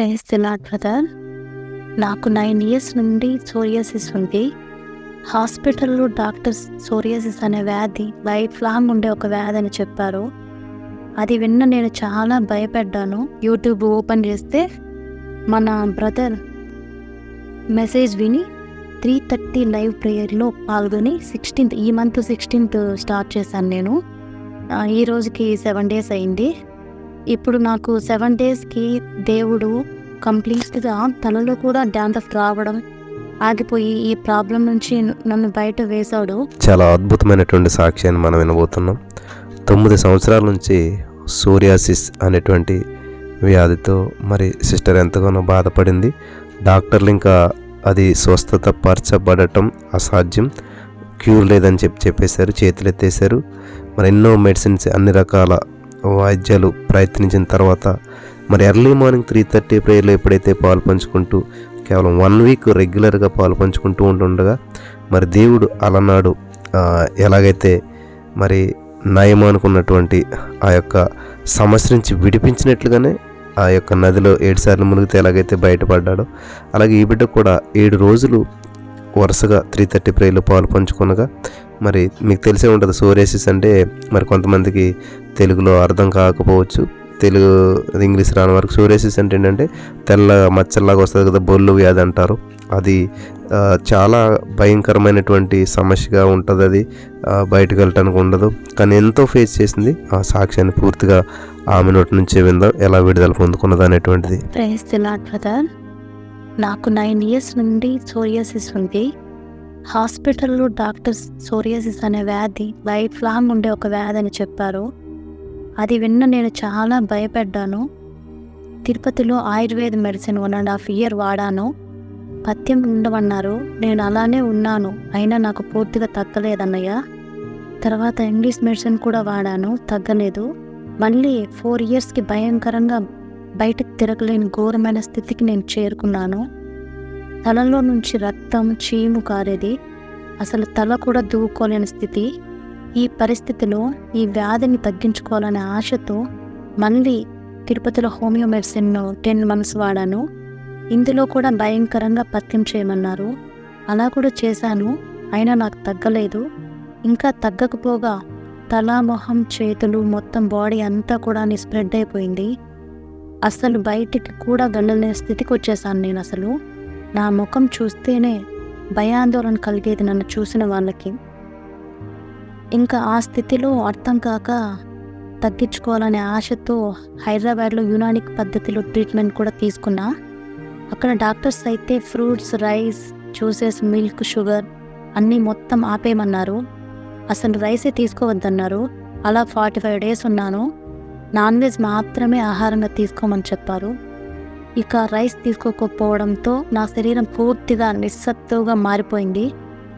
Praise the Lord brother. నాకు nine years నుండి psoriasis ఉంది. హాస్పిటల్లో డాక్టర్స్ సోరియాసిస్ అనే వ్యాధి లైఫ్ లాంగ్ ఉండే ఒక వ్యాధి అని చెప్పారు. అది విన్న నేను చాలా భయపడ్డాను. యూట్యూబ్ ఓపెన్ చేస్తే మన బ్రదర్ మెసేజ్ విని త్రీ థర్టీ లైవ్ ప్రేయర్లో పాల్గొని సిక్స్టీన్త్ ఈ మంత్ సిక్స్టీన్త్ స్టార్ట్ చేశాను నేను. ఈ రోజుకి సెవెన్ డేస్ అయింది. ఇప్పుడు నాకు సెవెన్ డేస్కి దేవుడు కంప్లీట్గా తలలో కూడా డాండ్రఫ్ రావడం ఆగిపోయి ఈ ప్రాబ్లం నుంచి నన్ను బయట వేశాడు. చాలా అద్భుతమైనటువంటి సాక్ష్యాన్ని మనం వినబోతున్నాం. తొమ్మిది సంవత్సరాల నుంచి సోరియాసిస్ అనేటువంటి వ్యాధితో మరి సిస్టర్ ఎంతగానో బాధపడింది. డాక్టర్లు ఇంకా అది స్వస్థత పరచబడటం అసాధ్యం. క్యూర్ లేదని చెప్పి చెప్పేశారు చేతులెత్తేశారు. మరి ఎన్నో మెడిసిన్స్ అన్ని రకాల వాయిద్యాలు ప్రయత్నించిన తర్వాత మరి ఎర్లీ మార్నింగ్ త్రీ థర్టీ ప్రేయర్లో ఎప్పుడైతే పాలు పంచుకుంటూ కేవలం వన్ వీక్ రెగ్యులర్గా పాలు పంచుకుంటూ ఉంటుండగా మరి దేవుడు అలనాడు. ఎలాగైతే మరి నయం అనుకున్నటువంటి ఆ యొక్క సమస్య నుంచి విడిపించినట్లుగానే ఆ యొక్క నదిలో ఏడు సార్లు మునిగితే ఎలాగైతే బయటపడ్డాడో అలాగే ఈ బిడ్డ కూడా ఏడు రోజులు వరుసగా త్రీ థర్టీ ప్రేయర్లు పాలు పంచుకునగా మరి మీకు తెలిసే ఉంటుంది సోరేసిస్ అంటే మరి కొంతమందికి తెలుగులో అర్థం కాకపోవచ్చు. తెలుగు ఇంగ్లీష్ రాని వరకు సోరేసిస్ అంటే ఏంటంటే తెల్ల మచ్చల్లాగా వస్తుంది కదా బొల్లు వ్యాధి అంటారు. అది చాలా భయంకరమైనటువంటి సమస్యగా ఉంటుంది అది. బయటకు వెళ్ళటానికి ఉండదు. కానీ ఎంతో ఫేస్ చేసింది ఆ సాక్ష్యాన్ని పూర్తిగా ఆమె నోటి నుంచే విందాం ఎలా విడుదల పొందుకున్నది అనేటువంటిది. నాకు నైన్ ఇయర్స్ నుండి సోరియాసిస్ ఉంది. హాస్పిటల్లో డాక్టర్స్ సోరియాసిస్ అనే వ్యాధి లైఫ్ లాంగ్ ఉండే ఒక వ్యాధి అని చెప్పారు. అది విన్న నేను చాలా భయపడ్డాను. తిరుపతిలో ayurveda medicine one and half year వాడాను. పథ్యం ఉండమన్నారు. నేను అలానే ఉన్నాను. అయినా నాకు పూర్తిగా తగ్గలేదన్నయ్య తర్వాత ఇంగ్లీష్ మెడిసిన్ కూడా వాడాను. తగ్గలేదు. మళ్ళీ ఫోర్ ఇయర్స్కి భయంకరంగా బయటకు తిరగలేని ఘోరమైన స్థితికి నేను చేరుకున్నాను. తలలో నుంచి రక్తం చీము కారేది. అసలు తల కూడా దూకోలేని స్థితి. ఈ పరిస్థితిలో ఈ వ్యాధిని తగ్గించుకోవాలనే ఆశతో మళ్ళీ తిరుపతిలో హోమియో మెడిసిన్ టెన్ మంత్స్ వాడాను. ఇందులో కూడా భయంకరంగా పత్యం చేయమన్నారు. అలా కూడా చేశాను అయినా నాకు తగ్గలేదు. ఇంకా తగ్గకపోగా తల మొహం చేతులు మొత్తం బాడీ అంతా కూడా స్ప్రెడ్ అయిపోయింది. అసలు బయటికి కూడా వెళ్ళలేని స్థితికి వచ్చేసాను నేను అసలు. నా ముఖం చూస్తేనే భయాందోళన కలిగేది నన్ను చూసిన వాళ్ళకి. ఇంకా ఆ స్థితిలో అర్థం కాక తగ్గించుకోవాలనే ఆశతో హైదరాబాద్లో యునానిక్ పద్ధతిలో ట్రీట్మెంట్ కూడా తీసుకున్నా. అక్కడ డాక్టర్స్ అయితే fruits rice juices milk sugar అన్నీ మొత్తం ఆపేయమన్నారు. అసలు రైసే తీసుకోవద్దన్నారు. అలా ఫార్టీ ఫైవ్ డేస్ ఉన్నాను. నాన్ వెజ్ మాత్రమే ఆహారంగా తీసుకోమని చెప్పారు. ఇక రైస్ తీసుకోకపోవడంతో నా శరీరం పూర్తిగా నిస్సత్తుగా మారిపోయింది.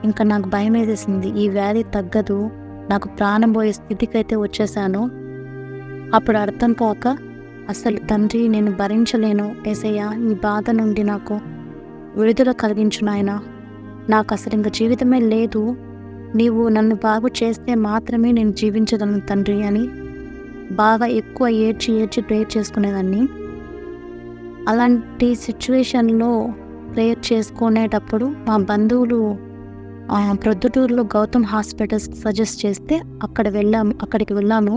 ఇంకా నాకు భయం వేసేసింది. ఈ వ్యాధి తగ్గదు. నాకు ప్రాణం పోయే స్థితికి అయితే వచ్చేసాను. అప్పుడు అర్థం కాక అసలు తండ్రి నేను భరించలేను ఏసయ్య ఈ బాధ నుండి నాకు విడుదల కలిగించు నాయన. నాకు అసలు ఇంక జీవితమే లేదు. నీవు నన్ను బాగు చేస్తే మాత్రమే నేను జీవించగలను తండ్రి అని బాగా ఎక్కువ ఏడ్చి ఏడ్చి ప్రేయర్ చేసుకునేదాన్ని. అలాంటి సిచ్యువేషన్లో ప్రేయర్ చేసుకునేటప్పుడు మా బంధువులు ప్రొద్దుటూరులో గౌతమ్ హాస్పిటల్స్ సజెస్ట్ చేస్తే అక్కడ వెళ్ళాము అక్కడికి వెళ్ళాము.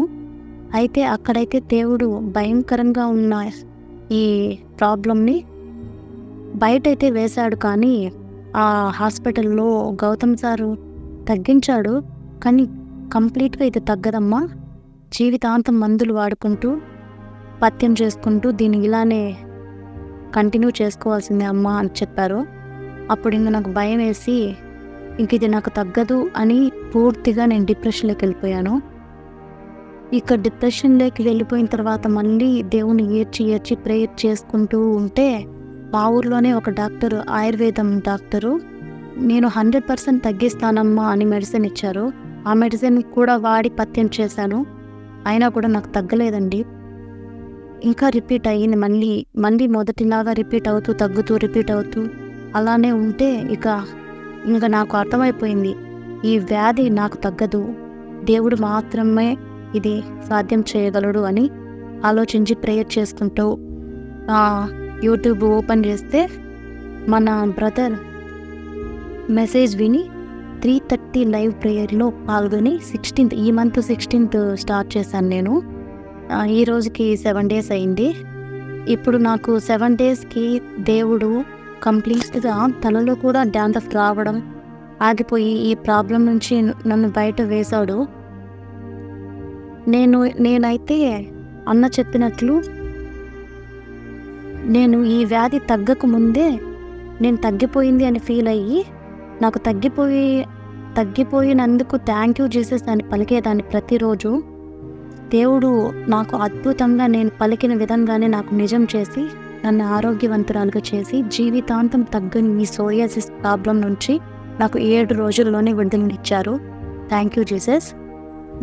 అయితే అక్కడైతే దేవుడు భయంకరంగా ఉన్న ఈ ప్రాబ్లమ్ని బయటైతే వేశాడు కానీ ఆ హాస్పిటల్లో గౌతమ్ సారు తగ్గించాడు. కానీ కంప్లీట్గా ఇది తగ్గదమ్మా. జీవితాంతం మందులు వాడుకుంటూ పత్యం చేసుకుంటూ దీన్ని ఇలానే కంటిన్యూ చేసుకోవాల్సిందే అమ్మా అని చెప్పారు. అప్పుడు ఇంక నాకు భయం వేసి ఇంక ఇది నాకు తగ్గదు అని పూర్తిగా నేను డిప్రెషన్లోకి వెళ్ళిపోయాను. ఇక డిప్రెషన్లోకి వెళ్ళిపోయిన తర్వాత మళ్ళీ దేవుని ఏడ్చి ఏడ్చి ప్రేయర్ చేసుకుంటూ ఉంటే మా ఊర్లోనే ఒక డాక్టర్ ఆయుర్వేదం డాక్టరు నేను హండ్రెడ్ పర్సెంట్ తగ్గిస్తానమ్మా అని మెడిసిన్ ఇచ్చారు. ఆ మెడిసిన్ కూడా వాడి పథ్యం చేశాను. అయినా కూడా నాకు తగ్గలేదండి. ఇంకా రిపీట్ అయ్యింది మళ్ళీ మళ్ళీ మొదటిలాగా రిపీట్ అవుతూ తగ్గుతూ రిపీట్ అవుతూ అలానే ఉంటే ఇక ఇంకా నాకు అర్థమైపోయింది. ఈ వ్యాధి నాకు తగ్గదు. దేవుడు మాత్రమే ఇది సాధ్యం చేయగలడు అని ఆలోచించి ప్రేయర్ చేసుకుంటూ యూట్యూబ్ ఓపెన్ చేస్తే మన బ్రదర్ మెసేజ్ విని త్రీ థర్టీ లైవ్ ప్రేయర్లో పాల్గొని సిక్స్టీన్త్ ఈ మంత్ సిక్స్టీన్త్ స్టార్ట్ చేశాను నేను. ఈ రోజుకి సెవెన్ డేస్ అయింది. ఇప్పుడు నాకు సెవెన్ డేస్కి దేవుడు కంప్లీట్గా తలలో కూడా డాండ్రఫ్ రావడం ఆగిపోయి ఈ ప్రాబ్లం నుంచి నన్ను బయట వేశాడు. నేను నేనైతే అన్న చెప్పినట్లు నేను ఈ వ్యాధి తగ్గక ముందే నేను తగ్గిపోయింది అని ఫీల్ అయ్యి నాకు తగ్గిపోయి తగ్గిపోయినందుకు థ్యాంక్ యూ జీసస్ అని పలికేదాన్ని ప్రతిరోజు. దేవుడు నాకు అద్భుతంగా నేను పలికిన విధంగానే నాకు నిజం చేసి నన్ను ఆరోగ్యవంతురాలుగా చేసి జీవితాంతం తగ్గని మీ సోరియాసిస్ ప్రాబ్లం నుంచి నాకు ఏడు రోజుల్లోనే విడుదలనిచ్చారు. థ్యాంక్ యూ జీసస్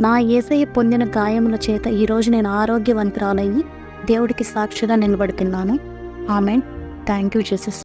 నా ఏసయ్య పొందిన గాయముల చేత ఈరోజు నేను ఆరోగ్యవంతురాలయ్యి దేవుడికి సాక్షిగా నిలబడుతున్నాను. Amen thank you Jesus